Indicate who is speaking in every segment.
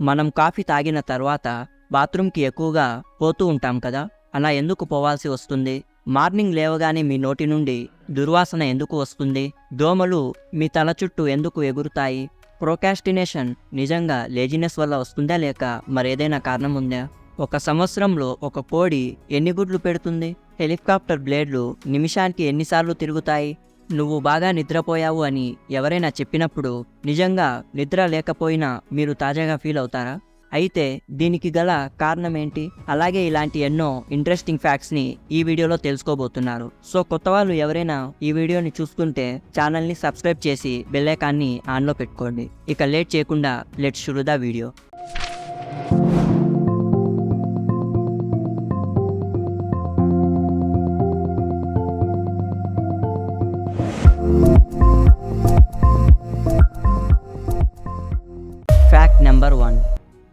Speaker 1: మనం కాఫీ తాగిన తర్వాత బాత్రూమ్కి ఎక్కువగా పోతూ ఉంటాం కదా అలా ఎందుకు పోవాల్సి వస్తుంది? మార్నింగ్ లేవగానే మీ నోటి నుండి దుర్వాసన ఎందుకు వస్తుంది? దోమలు మీ తల చుట్టూ ఎందుకు ఎగురుతాయి? ప్రోకాస్టినేషన్ నిజంగా లేజినెస్ వల్ల వస్తుందా లేక మరేదైనా కారణం ఉందా? ఒక సంవత్సరంలో ఒక కోడి ఎన్ని గుడ్లు పెడుతుంది? హెలికాప్టర్ బ్లేడ్లు నిమిషానికి ఎన్నిసార్లు తిరుగుతాయి? నువ్వు బాగా నిద్రపోయావు అని ఎవరైనా చెప్పినప్పుడు నిజంగా నిద్ర లేకపోయినా మీరు తాజాగా ఫీల్ అవుతారా? అయితే దీనికి గల కారణం ఏంటి అలాగే ఇలాంటి ఎన్నో ఇంట్రెస్టింగ్ ఫ్యాక్ట్స్ని ఈ వీడియోలో తెలుసుకోబోతున్నారు. సో కొత్త వాళ్ళు ఎవరైనా ఈ వీడియోని చూసుకుంటే ఛానల్ని సబ్స్క్రైబ్ చేసి బెల్లైకాన్ని ఆన్లో పెట్టుకోండి. ఇక లేట్ చేయకుండా లెట్ షురు ద వీడియో.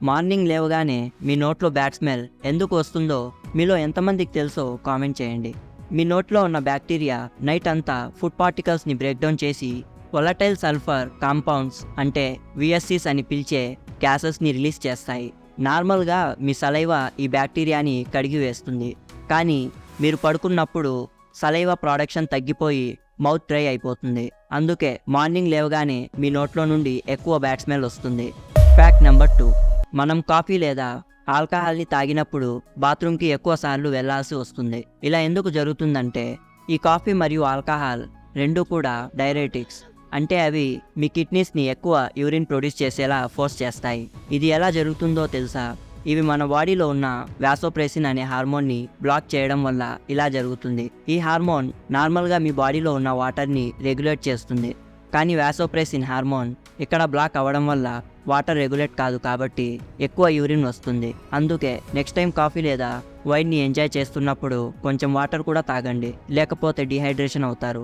Speaker 1: మార్నింగ్ లేవగానే మీ నోట్లో బ్యాడ్ స్మెల్ ఎందుకు వస్తుందో మీలో ఎంతమందికి తెలుసో కామెంట్ చేయండి. మీ నోట్లో ఉన్న బ్యాక్టీరియా నైట్ అంతా ఫుడ్ పార్టికల్స్ని బ్రేక్ డౌన్ చేసి వొలటైల్ సల్ఫర్ కాంపౌండ్స్ అంటే విఎస్సిస్ అని పిలిచే గ్యాసెస్ని రిలీజ్ చేస్తాయి. నార్మల్గా మీ సలైవ ఈ బ్యాక్టీరియాని కడిగి వేస్తుంది. కానీ మీరు పడుకున్నప్పుడు సలైవ ప్రొడక్షన్ తగ్గిపోయి మౌత్ డ్రై అయిపోతుంది. అందుకే మార్నింగ్ లేవగానే మీ నోట్లో నుండి ఎక్కువ బ్యాడ్ స్మెల్ వస్తుంది. ఫ్యాక్ట్ నెంబర్ టూ మనం కాఫీ లేదా ఆల్కహాల్ని తాగినప్పుడు బాత్రూమ్కి ఎక్కువ సార్లు వెళ్ళాల్సి వస్తుంది. ఇలా ఎందుకు జరుగుతుందంటే ఈ కాఫీ మరియు ఆల్కహాల్ రెండు కూడా డైరెటిక్స్. అంటే అవి మీ కిడ్నీస్ని ఎక్కువ యూరిన్ ప్రొడ్యూస్ చేసేలా ఫోర్స్ చేస్తాయి. ఇది ఎలా జరుగుతుందో తెలుసా? ఇవి మన బాడీలో ఉన్న వ్యాసోప్రెసిన్ అనే హార్మోన్ని బ్లాక్ చేయడం వల్ల ఇలా జరుగుతుంది. ఈ హార్మోన్ నార్మల్గా మీ బాడీలో ఉన్న వాటర్ని రెగ్యులేట్ చేస్తుంది. కానీ వ్యాసోప్రెసిన్ హార్మోన్ ఇక్కడ బ్లాక్ అవ్వడం వల్ల వాటర్ రెగ్యులేట్ కాదు కాబట్టి ఎక్కువ యూరిన్ వస్తుంది. అందుకే నెక్స్ట్ టైం కాఫీ లేదా వైన్ని ఎంజాయ్ చేస్తున్నప్పుడు కొంచెం వాటర్ కూడా తాగండి. లేకపోతే డిహైడ్రేషన్ అవుతారు.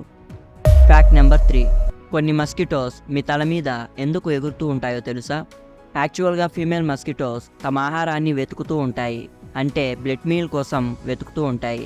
Speaker 1: ఫ్యాక్ట్ నెంబర్ త్రీ కొన్ని మస్కిటోస్ మీ తల మీద ఎందుకు ఎగురుతూ ఉంటాయో తెలుసా? యాక్చువల్గా ఫీమేల్ మస్కిటోస్ తమ ఆహారాన్ని వెతుకుతూ ఉంటాయి. అంటే బ్లడ్ మీల్ కోసం వెతుకుతూ ఉంటాయి.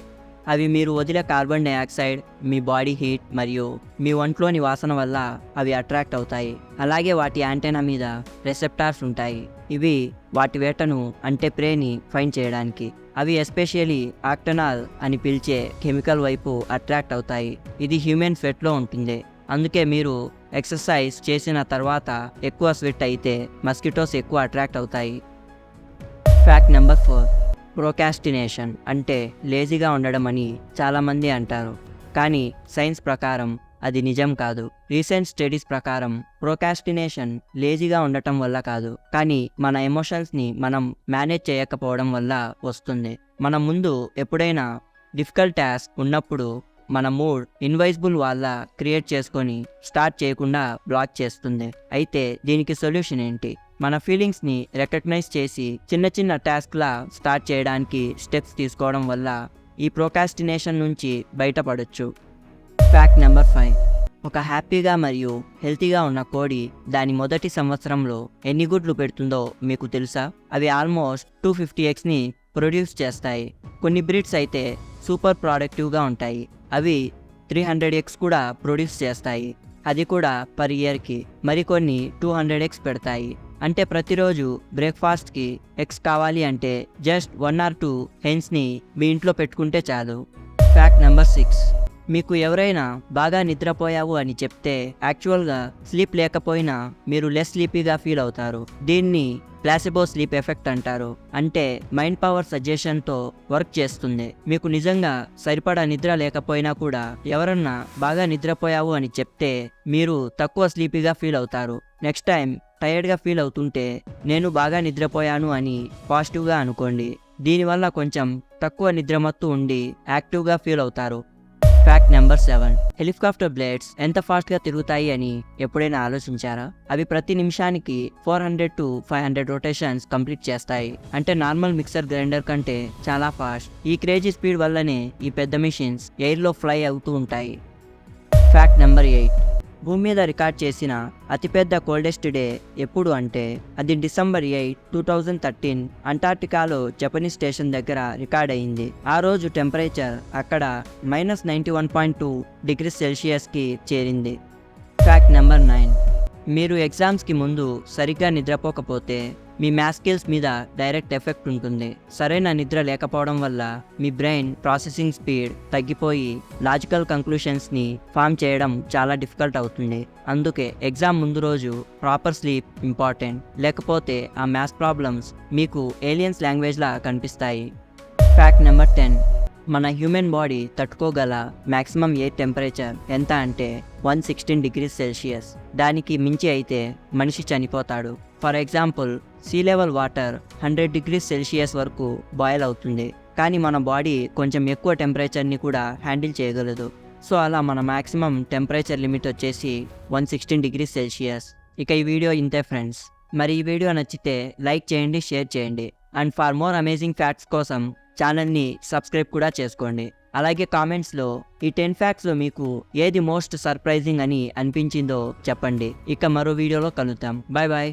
Speaker 1: అవి మీరు వదిలే కార్బన్ డైఆక్సైడ్ మీ బాడీ హీట్ మరియు మీ ఒంట్లోని వాసన వల్ల అవి అట్రాక్ట్ అవుతాయి. అలాగే వాటి యాంటెనా మీద రెసెప్టార్స్ ఉంటాయి. ఇవి వాటి వేటను అంటే ప్రేని ఫైన్ చేయడానికి. అవి ఎస్పెషియలీ ఆక్టనాల్ అని పిలిచే కెమికల్ వైపు అట్రాక్ట్ అవుతాయి. ఇది హ్యూమెన్ స్వెట్లో ఉంటుంది. అందుకే మీరు ఎక్సర్సైజ్ చేసిన తర్వాత ఎక్కువ స్వెట్ అయితే మస్కిటోస్ ఎక్కువ అట్రాక్ట్ అవుతాయి. ఫ్యాక్ట్ నెంబర్ ఫోర్ ప్రోకాస్టినేషన్ అంటే లేజీగా ఉండడం అని చాలామంది అంటారు. కానీ సైన్స్ ప్రకారం అది నిజం కాదు. రీసెంట్ స్టడీస్ ప్రకారం ప్రోకాస్టినేషన్ లేజీగా ఉండటం వల్ల కాదు. కానీ మన ఎమోషన్స్ని మనం మేనేజ్ చేయకపోవడం వల్ల వస్తుంది. మన ముందు ఎప్పుడైనా డిఫికల్ట్ టాస్క్ ఉన్నప్పుడు మన మూడ్ ఇన్వైజిబుల్ వాళ్ళ క్రియేట్ చేసుకొని స్టార్ట్ చేయకుండా బ్లాక్ చేస్తుంది. అయితే దీనికి సొల్యూషన్ ఏంటి? మన ఫీలింగ్స్ని రికగ్నైజ్ చేసి చిన్న చిన్న టాస్క్లా స్టార్ట్ చేయడానికి స్టెప్స్ తీసుకోవడం వల్ల ఈ ప్రోకాస్టినేషన్ నుంచి బయటపడొచ్చు. Fact number five. ఒక హ్యాపీగా మరియు హెల్తీగా ఉన్న కోడి దాని మొదటి సంవత్సరంలో ఎన్ని గుడ్లు పెడుతుందో మీకు తెలుసా? అవి ఆల్మోస్ట్ టూ ఫిఫ్టీ ఎక్స్ని ప్రొడ్యూస్ చేస్తాయి. కొన్ని బ్రీడ్స్ అయితే సూపర్ ప్రొడక్టివ్గా ఉంటాయి. అవి త్రీ హండ్రెడ్ ఎక్స్ కూడా ప్రొడ్యూస్ చేస్తాయి. అది కూడా పర్ ఇయర్కి మరికొన్ని టూ హండ్రెడ్ ఎక్స్ పెడతాయి. అంటే ప్రతిరోజు బ్రేక్ఫాస్ట్కి ఎగ్స్ కావాలి అంటే జస్ట్ వన్ ఆర్ టూ హెన్స్ని మీ ఇంట్లో పెట్టుకుంటే చాలు. ఫ్యాక్ట్ నెంబర్ సిక్స్ మీకు ఎవరైనా బాగా నిద్రపోయావు అని చెప్తే యాక్చువల్గా స్లీప్ లేకపోయినా మీరు లెస్ స్లీపీగా ఫీల్ అవుతారు. దీన్ని ప్లాసిబో స్లీప్ ఎఫెక్ట్ అంటారు. అంటే మైండ్ పవర్ సజెషన్తో వర్క్ చేస్తుంది. మీకు నిజంగా సరిపడా నిద్ర లేకపోయినా కూడా ఎవరన్నా బాగా నిద్రపోయావు అని చెప్తే మీరు తక్కువ స్లీపీగా ఫీల్ అవుతారు. నెక్స్ట్ టైం టైర్డ్గా ఫీల్ అవుతుంటే నేను బాగా నిద్రపోయాను అని పాజిటివ్గా అనుకోండి. దీనివల్ల కొంచెం తక్కువ నిద్రమత్తు ఉండి యాక్టివ్గా ఫీల్ అవుతారు. Fact number seven helicopter blades ఎంత ఫాస్ట్గా తిరుగుతాయి అని ఎప్పుడైనా ఆలోచించారా? అవి ప్రతి నిమిషానికి four hundred to five hundred rotations complete చేస్తాయి. అంటే నార్మల్ మిక్సర్ గ్రైండర్ కంటే చాలా ఫాస్ట్. ఈ క్రేజీ స్పీడ్ వల్లనే ఈ పెద్ద మిషన్స్ ఎయిర్లో ఫ్లై అవుతూ ఉంటాయి. ఫ్యాక్ట్ నెంబర్ ఎయిట్ భూమి మీద రికార్డ్ చేసిన అతిపెద్ద కోల్డెస్ట్ డే ఎప్పుడు అంటే అది December eight two thousand thirteen అంటార్టికాలో Japanese station దగ్గర రికార్డ్ అయింది. ఆ రోజు టెంపరేచర్ అక్కడ minus ninety one point two degree సెల్సియస్కి చేరింది. ఫ్యాక్ట్ నెంబర్ నైన్ మీరు ఎగ్జామ్స్కి ముందు సరిగ్గా నిద్రపోకపోతే మీ మ్యాథ్ స్కిల్స్ మీద డైరెక్ట్ ఎఫెక్ట్ ఉంటుంది. సరైన నిద్ర లేకపోవడం వల్ల మీ బ్రెయిన్ ప్రాసెసింగ్ స్పీడ్ తగ్గిపోయి లాజికల్ కంక్లూషన్స్ని ఫామ్ చేయడం చాలా డిఫికల్ట్ అవుతుంది. అందుకే ఎగ్జామ్ ముందు రోజు ప్రాపర్ స్లీప్ ఇంపార్టెంట్. లేకపోతే ఆ మ్యాథ్స్ ప్రాబ్లమ్స్ మీకు ఏలియన్స్ లాంగ్వేజ్లా కనిపిస్తాయి. Fact number ten. మన హ్యూమన్ బాడీ తట్టుకోగల మ్యాక్సిమం ఎయిర్ టెంపరేచర్ ఎంత అంటే వన్ సిక్స్టీన్ డిగ్రీస్ సెల్సియస్. దానికి మించి అయితే మనిషి చనిపోతాడు. For example sea level water hundred degrees Celsius వరకు బాయిల్ అవుతుంది. కానీ మన బాడీ కొంచెం ఎక్కువ టెంపరేచర్ని కూడా హ్యాండిల్ చేయగలదు. సో అలా మన మ్యాక్సిమం టెంపరేచర్ లిమిట్ వచ్చేసి వన్ సిక్స్టీన్ డిగ్రీస్ సెల్సియస్ ఇక ఈ వీడియో ఇంతే ఫ్రెండ్స్ మరి ఈ వీడియో నచ్చితే లైక్ చేయండి షేర్ చేయండి. And for more amazing facts కోసం ఛానల్ని సబ్స్క్రైబ్ కూడా చేసుకోండి. అలాగే కామెంట్స్లో ఈ టెన్ ఫ్యాక్ట్స్లో మీకు ఏది మోస్ట్ సర్ప్రైజింగ్ అని అనిపించిందో చెప్పండి. ఇక మరో వీడియోలో కలుద్దాం. Bye bye.